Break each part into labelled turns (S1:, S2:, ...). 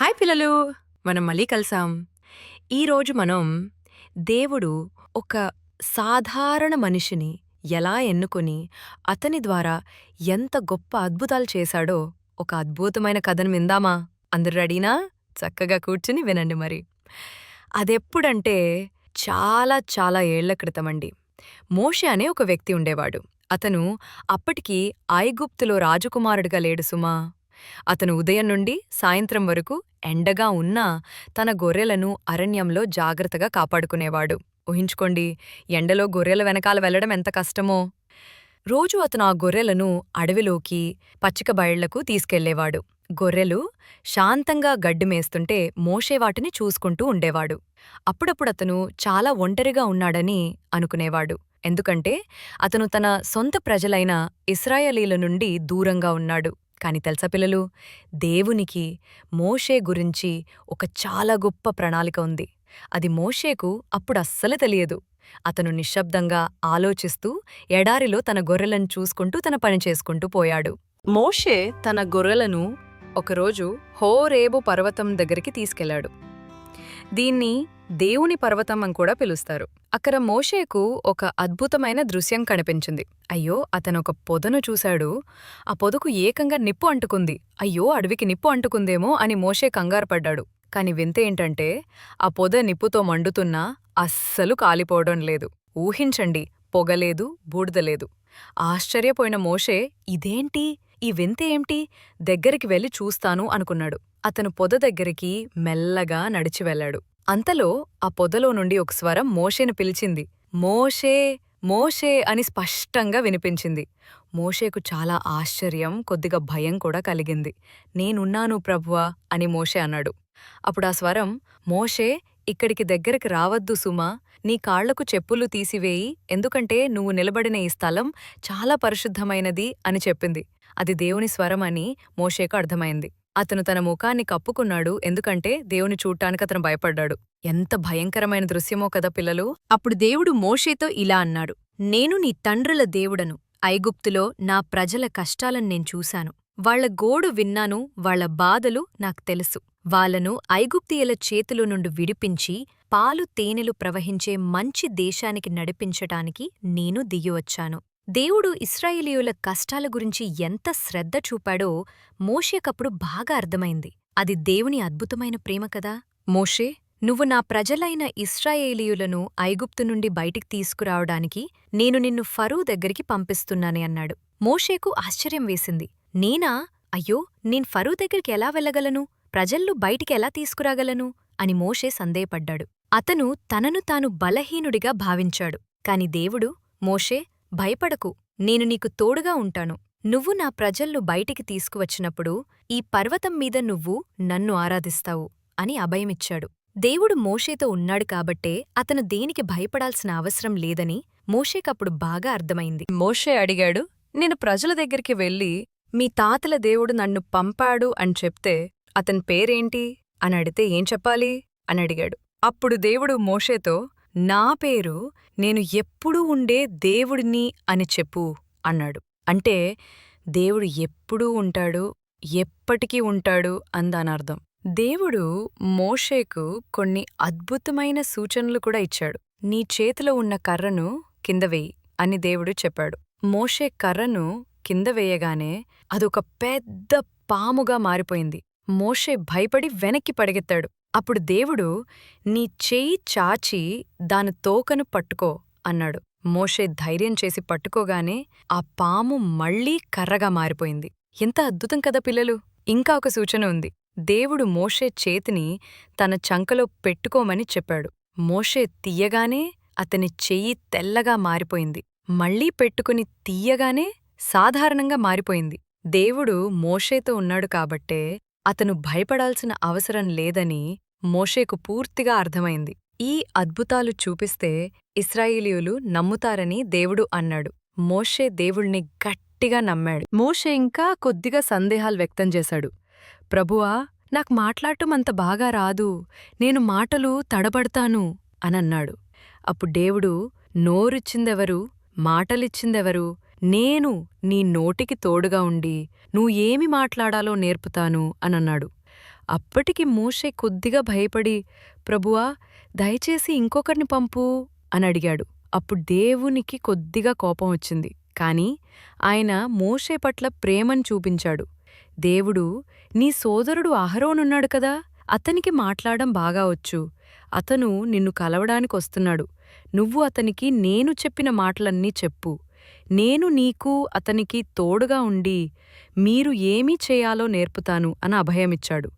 S1: Hi పిల్లలు మనం మళ్ళీ కలిసాం. ఈరోజు మనం దేవుడు ఒక సాధారణ మనిషిని ఎలా ఎన్నుకొని అతని ద్వారా ఎంత గొప్ప అద్భుతాలు చేశాడో ఒక అద్భుతమైన కథను విందామా? అందరు రెడీనా? చక్కగా కూర్చుని వినండి మరి. అదెప్పుడంటే చాలా చాలా ఏళ్ళ క్రితమండి మోషే అనే ఒక వ్యక్తి ఉండేవాడు. అతను అప్పటికి ఐగుప్తులో రాజకుమారుడిగా లేడు సుమా. అతను ఉదయం నుండి సాయంత్రం వరకు ఎండగా ఉన్నా తన గొర్రెలను అరణ్యంలో జాగ్రత్తగా కాపాడుకునేవాడు. ఊహించుకోండి ఎండలో గొర్రెల వెనకాల వెళ్ళడం ఎంత కష్టమో. రోజు అతను ఆ గొర్రెలను అడవిలోకి పచ్చిక బయళ్ళకు తీసుకెళ్ళేవాడు. గొర్రెలు శాంతంగా గడ్డిమేస్తుంటే మోషేవాటిని చూసుకుంటూ ఉండేవాడు. అప్పుడప్పుడతను చాలా ఒంటరిగా ఉన్నాడని అనుకునేవాడు. ఎందుకంటే అతను తన సొంత ప్రజలైన ఇస్రాయలీల నుండి దూరంగా ఉన్నాడు. కాని తెలుసా పిల్లలు? దేవునికి మోషే గురించి ఒక చాలా గొప్ప ప్రణాళిక ఉంది. అది మోషేకు అప్పుడు అస్సలు తెలియదు. అతను నిశ్శబ్దంగా ఆలోచిస్తూ ఎడారిలో తన గొర్రెలను చూసుకుంటూ తన పని చేసుకుంటూ పోయాడు. మోషే తన గొర్రెలను ఒకరోజు హోరేబు పర్వతం దగ్గరికి తీసుకెళ్ళాడు దీన్ని దేవుని పర్వతం అని కూడా పిలుస్తారు. అక్కడ మోషేకు ఒక అద్భుతమైన దృశ్యం కనిపించింది. అయ్యో అతను ఒక పొదను చూశాడు. ఆ పొదకు ఏకంగా నిప్పు అంటుకుంది. అయ్యో అడవికి నిప్పు అంటుకుందేమో అని మోషే కంగారుపడ్డాడు కాని వింత ఏంటంటే ఆ పొద నిప్పుతో మండుతున్నా అస్సలు కాలిపోవడం లేదు. ఊహించండి పొగలేదు బూడిదలేదు ఆశ్చర్యపోయిన మోషే ఇదేంటి? ఈ వింత ఏంటి దగ్గరికి వెళ్ళి చూస్తాను అనుకున్నాడు. అతను పొద దగ్గరికి మెల్లగా నడిచి వెళ్ళాడు. అంతలో ఆ పొదలో నుండి ఒక స్వరం మోషేను పిలిచింది. మోషే మోషే అని స్పష్టంగా వినిపించింది. మోషేకు చాలా ఆశ్చర్యం కొద్దిగా భయం కూడా కలిగింది. నేనున్నాను ప్రభువా అని మోషే అన్నాడు. అప్పుడు ఆ స్వరం మోషే ఇక్కడికి దగ్గరికి రావద్దు సుమా. నీ కాళ్ళకు చెప్పులు తీసివేయి. ఎందుకంటే నువ్వు నిలబడిన ఈ స్థలం చాలా పరిశుద్ధమైనది అని చెప్పింది. అది దేవుని స్వరం అని మోషేకు అర్థమైంది. అతను తన ముఖాన్ని కప్పుకున్నాడు. ఎందుకంటే దేవుని చూడ్డానికి అతను భయపడ్డాడు. ఎంత భయంకరమైన దృశ్యమో కదా పిల్లలు.
S2: అప్పుడు దేవుడు మోషేతో ఇలా అన్నాడు. నేను నీ తండ్రుల దేవుడను. ఐగుప్తులో నా ప్రజల కష్టాలను నేను చూశాను. వాళ్ళ గోడు విన్నాను. వాళ్ళ బాధలు నాకు తెలుసు. వాళ్ళను ఐగుప్తియల చేతిలో నుండి విడిపించి పాలు తేనెలు ప్రవహించే మంచి దేశానికి నడిపించటానికి నేను దిగివచ్చాను దేవుడు ఇస్రాయేలీయుల కష్టాల గురించి ఎంత శ్రద్ధ చూపాడో మోషేకప్పుడు బాగా అర్థమైంది. అది దేవుని అద్భుతమైన ప్రేమ కదా? మోషే నువ్వు నా ప్రజలైన ఇస్రాయేలీయులను ఐగుప్తు నుండి బయటికి తీసుకురావడానికి నేను నిన్ను ఫరూ దగ్గరికి పంపిస్తున్నానే అన్నాడు. మోషేకు ఆశ్చర్యం వేసింది. నేనా? అయ్యో నేను ఫరూ దగ్గరికి ఎలా వెళ్ళగలను? ప్రజల్లు ఎలా తీసుకురాగలను? అని మోషే సందేహపడ్డాడు. అతను తనను తాను బలహీనుడిగా భావించాడు. కాని దేవుడు మోషే భయపడకు నేను నీకు తోడుగా ఉంటాను. నువ్వు నా ప్రజల్ను బయటికి తీసుకువచ్చినప్పుడు ఈ పర్వతం మీద నువ్వు నన్ను ఆరాధిస్తావు అని అభయమిచ్చాడు. దేవుడు మోషేతో ఉన్నాడు కాబట్టే అతను దేనికి భయపడాల్సిన అవసరం లేదని మోషేకప్పుడు బాగా అర్థమైంది.
S1: మోషే అడిగాడు నేను ప్రజల దగ్గరికి వెళ్ళి మీ తాతల దేవుడు నన్ను పంపాడు అని చెప్తే అతని పేరేంటి? అని అడితే ఏం చెప్పాలి? అని అడిగాడు. అప్పుడు దేవుడు మోషేతో నా పేరు నేను ఎప్పుడూ ఉండే దేవుడిని అని చెప్పు అన్నాడు. అంటే దేవుడు ఎప్పుడూ ఉంటాడు ఎప్పటికీ ఉంటాడు అందానర్థం దేవుడు మోషేకు కొన్ని అద్భుతమైన సూచనలు కూడా ఇచ్చాడు. నీ చేతిలో ఉన్న కర్రను కింద వెయ్యి అని దేవుడు చెప్పాడు. మోషే కర్రను కింద వేయగానే అదొక పెద్ద పాముగా మారిపోయింది. మోషే భయపడి వెనక్కి పడగెత్తాడు. అప్పుడు దేవుడు నీ చేయి చాచి దాని తోకను పట్టుకో అన్నాడు. మోషే ధైర్యం చేసి పట్టుకోగానే ఆ పాము మళ్ళీ కర్రగా మారిపోయింది. ఎంత అద్భుతం కదా పిల్లలు! ఇంకా ఒక సూచన ఉంది. దేవుడు మోషే చేతిని తన చంకలో పెట్టుకోమని చెప్పాడు. మోషే తీయగానే అతని చెయ్యి తెల్లగా మారిపోయింది. మళ్ళీ పెట్టుకుని తీయగానే సాధారణంగా మారిపోయింది. దేవుడు మోషేతో ఉన్నాడు కాబట్టే అతను భయపడాల్సిన అవసరం లేదని మోషేకు పూర్తిగా అర్థమైంది. ఈ అద్భుతాలు చూపిస్తే ఇస్రాయేలీయులు నమ్ముతారని దేవుడు అన్నాడు. మోషే దేవుణ్ణి గట్టిగా నమ్మాడు. మోషే ఇంకా కొద్దిగా సందేహాలు వ్యక్తం చేశాడు. ప్రభువా నాకు మాట్లాడటం అంత బాగా రాదు. నేను మాటలు తడబడతాను అనన్నాడు అప్పుడు దేవుడు నోరిచ్చిందెవరు? మాటలిచ్చిందెవరు? నేను నీ నోటికి తోడుగా ఉండి నువ్వు ఏమి మాట్లాడాలో నేర్పుతాను అనన్నాడు అప్పటికి మోషే కొద్దిగా భయపడి ప్రభువా దయచేసి ఇంకొకరిని పంపు అని అడిగాడు. అప్పుడు దేవునికి కొద్దిగా కోపం వచ్చింది. కాని ఆయన మోషే పట్ల ప్రేమను చూపించాడు. దేవుడు నీ సోదరుడు అహరోనున్నాడు కదా అతనికి మాట్లాడడం బాగా వచ్చు. అతను నిన్ను కలవడానికొస్తున్నాడు నువ్వు అతనికి నేను చెప్పిన మాటలన్నీ చెప్పు. నేను నీకు అతనికి తోడుగా ఉండి మీరు ఏమీ చేయాలో నేర్పుతాను అని అభయమిచ్చాడు.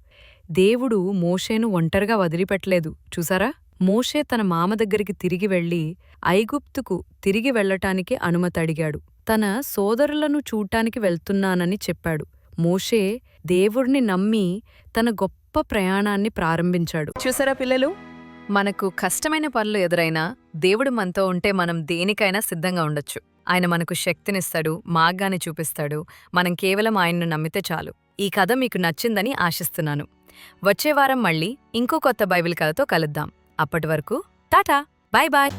S1: దేవుడు మోషేను ఒంటరిగా వదిలిపెట్టలేదు. చూసారా? మోషే తన మామ దగ్గరికి తిరిగి వెళ్ళి ఐగుప్తుకు తిరిగి వెళ్ళటానికి అనుమతడిగాడు తన సోదరులను చూడ్డానికి వెళ్తున్నానని చెప్పాడు. మోషే దేవుణ్ణి నమ్మి తన గొప్ప ప్రయాణాన్ని ప్రారంభించాడు.
S2: చూసారా పిల్లలు? మనకు కష్టమైన పనులు ఎదురైనా దేవుడు మనతో ఉంటే మనం దేనికైనా సిద్ధంగా ఉండొచ్చు. ఆయన మనకు శక్తినిస్తాడు మార్గాన్ని చూపిస్తాడు. మనం కేవలం ఆయన్ను నమ్మితే చాలు. ఈ కథ మీకు నచ్చిందని ఆశిస్తున్నాను. వచ్చే వారం మళ్ళీ ఇంకో కొత్త బైబిల్ కథతో కలుద్దాం. అప్పటి వరకు టాటా బాయ్ బాయ్.